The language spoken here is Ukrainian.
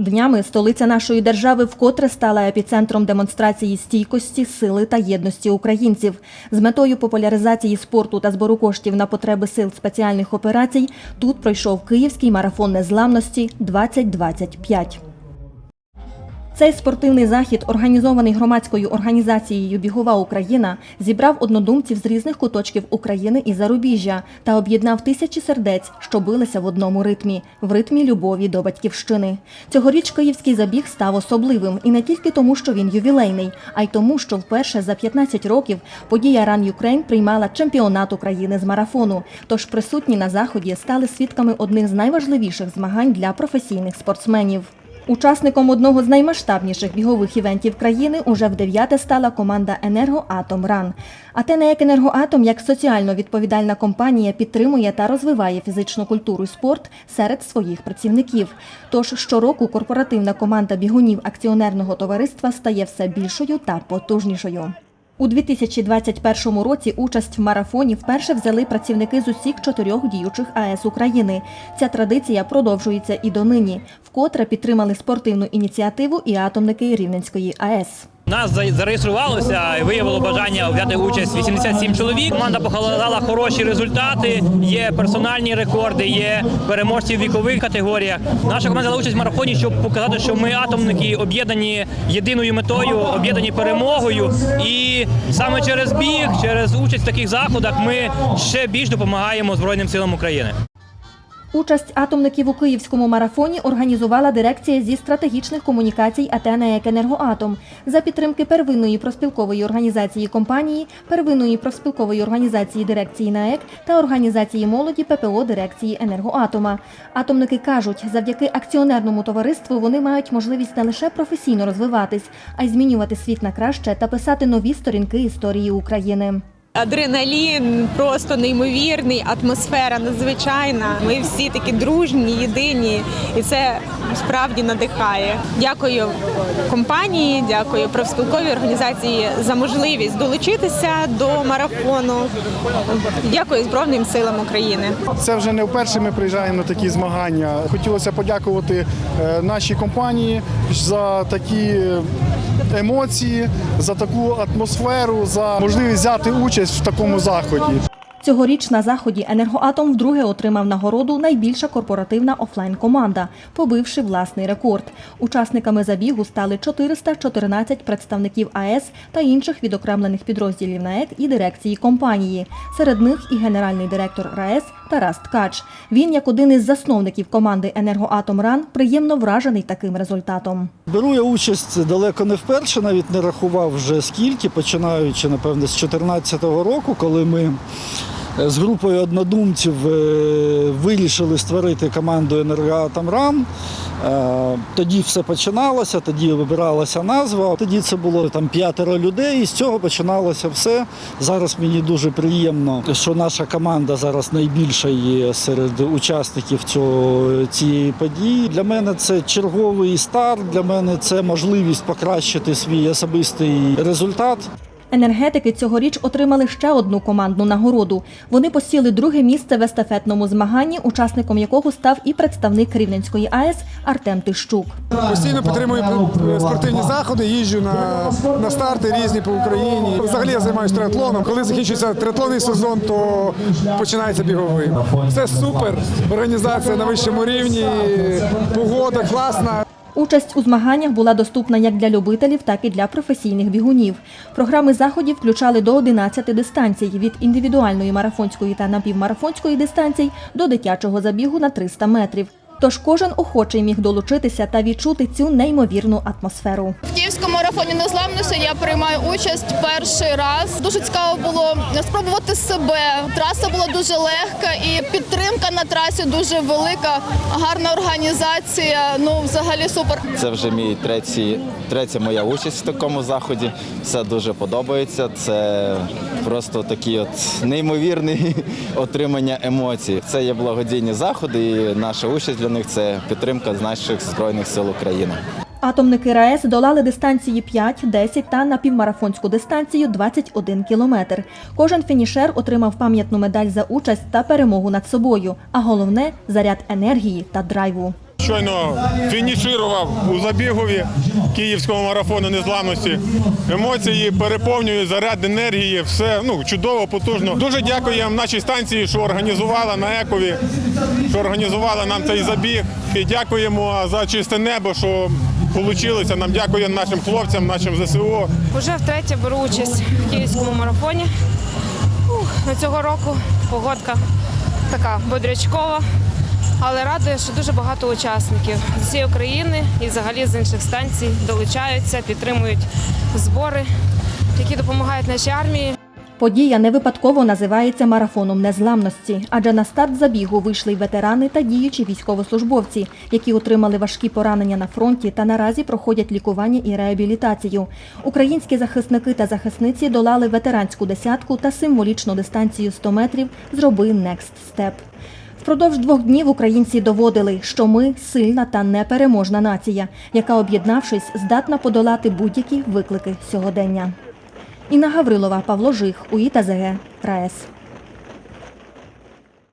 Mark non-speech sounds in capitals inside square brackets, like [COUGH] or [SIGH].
Днями столиця нашої держави вкотре стала епіцентром демонстрації стійкості, сили та єдності українців. З метою популяризації спорту та збору коштів на потреби сил спеціальних операцій тут пройшов Київський марафон незламності 2025. Цей спортивний захід, організований громадською організацією Бігова Україна, зібрав однодумців з різних куточків України і зарубіжжя та об'єднав тисячі сердець, що билися в одному ритмі в ритмі любові до батьківщини. Цьогоріч київський забіг став особливим і не тільки тому, що він ювілейний, а й тому, що вперше за 15 років подія Run Ukraine приймала чемпіонат України з марафону. Тож присутні на заході стали свідками одних з найважливіших змагань для професійних спортсменів. Учасником одного з наймасштабніших бігових івентів країни уже в дев'яте стала команда «Енергоатом Ран». «Атенеек Енергоатом» як соціально відповідальна компанія підтримує та розвиває фізичну культуру і спорт серед своїх працівників. Тож щороку корпоративна команда бігунів акціонерного товариства стає все більшою та потужнішою. У 2021 році участь в марафоні вперше взяли працівники з усіх чотирьох діючих АЕС України. Ця традиція продовжується і донині. Вкотре підтримали спортивну ініціативу і атомники Рівненської АЕС. Нас за- зареєструвалося і виявило бажання взяти участь 87 чоловік. Команда показала хороші результати. Є персональні рекорди, є переможці в вікових категоріях. Наша команда взяла участь в марафоні, щоб показати, що ми атомники об'єднані єдиною метою, об'єднані перемогою. І саме через біг, через участь в таких заходах, ми ще більш допомагаємо Збройним силам України. Участь атомників у київському марафоні організувала дирекція зі стратегічних комунікацій «Атенеек Енергоатом» за підтримки первинної проспілкової організації компанії, первинної профспілкової організації дирекції НАЕК та організації молоді ППО дирекції енергоатома. Атомники кажуть, завдяки акціонерному товариству вони мають можливість не лише професійно розвиватись, а й змінювати світ на краще та писати нові сторінки історії України. Адреналін просто неймовірний, атмосфера надзвичайна. Ми всі такі дружні, єдині, і це справді надихає. Дякую компанії, дякую профспілковій організації за можливість долучитися до марафону. Дякую Збройним силам України. Це вже не вперше ми приїжджаємо на такі змагання. Хотілося подякувати е, нашій компанії за такі емоції, за таку атмосферу, за можливість взяти участь в такому заході. Цьогоріч на заході енергоатом вдруге отримав нагороду найбільша корпоративна офлайн-команда, побивши власний рекорд. Учасниками забігу стали 414 представників АЕС та інших відокремлених підрозділів НАЕК і дирекції компанії. Серед них і генеральний директор РаЕС Тарас Ткач. Він, як один із засновників команди Енергоатом Ран, приємно вражений таким результатом. Беру я участь далеко не вперше, навіть не рахував вже скільки, починаючи, напевне, з 2014 року, коли ми з групою однодумців е, вирішили створити команду «Енергоатом РАН». Е, Тоді все починалося, тоді вибиралася назва. Тоді це було там п'ятеро людей, і з цього починалося все. Зараз мені дуже приємно, що наша команда зараз найбільша є серед учасників цього, цієї події. Для мене це черговий старт, для мене це можливість покращити свій особистий результат. Енергетики цьогоріч отримали ще одну командну нагороду. Вони посіли друге місце в естафетному змаганні, учасником якого став і представник Рівненської АЕС Артем Тищук. Постійно підтримую спортивні заходи, їжджу на, на старти різні по Україні. Взагалі я займаюся триатлоном. Коли закінчується триатлонний сезон, то починається біговий. Це супер. Організація на вищому рівні, погода класна. Участь у змаганнях була доступна як для любителів, так і для професійних бігунів. Програми заходів включали до 11 дистанцій від індивідуальної марафонської та напівмарафонської дистанцій до дитячого забігу на 300 метрів. Тож кожен охочий міг долучитися та відчути цю неймовірну атмосферу. В Київському марафоні незламності я приймаю участь перший раз. Дуже цікаво було спробувати себе. Траса була дуже легка і підтримка на трасі дуже велика. Гарна організація. Ну, взагалі супер. Це вже мій третій, третя моя участь в такому заході. Все дуже подобається. Це просто такі от неймовірні [LAUGHS] отримання емоцій. Це є благодійні заходи, і наша участь для них це підтримка наших збройних сил України. Атомники РаЕС долали дистанції 5, 10 та напівмарафонську дистанцію 21 кілометр. Кожен фінішер отримав пам'ятну медаль за участь та перемогу над собою, а головне заряд енергії та драйву. Щойно фініширував у забігові київського марафону незламності. Емоції переповнюють заряд енергії, все ну чудово, потужно. Дуже дякуємо нашій станції, що організувала на Екові, що організувала нам цей забіг. І дякуємо за чисте небо, що вийшло. Нам дякуємо нашим хлопцям, нашим ЗСУ. Уже втретє беру участь в київському марафоні. Ух, ну, цього року погодка така бодрячкова, але радує, що дуже багато учасників з усієї України і взагалі з інших станцій долучаються, підтримують збори, які допомагають нашій армії. Подія не випадково називається марафоном незламності, адже на старт забігу вийшли й ветерани та діючі військовослужбовці, які отримали важкі поранення на фронті та наразі проходять лікування і реабілітацію. Українські захисники та захисниці долали ветеранську десятку та символічну дистанцію 100 метрів «Зроби Next Step». Впродовж двох днів українці доводили, що ми сильна та непереможна нація, яка, об'єднавшись, здатна подолати будь-які виклики сьогодення. Інна Гаврилова, Павло Жих, УІТА ЗГ, РаЕС.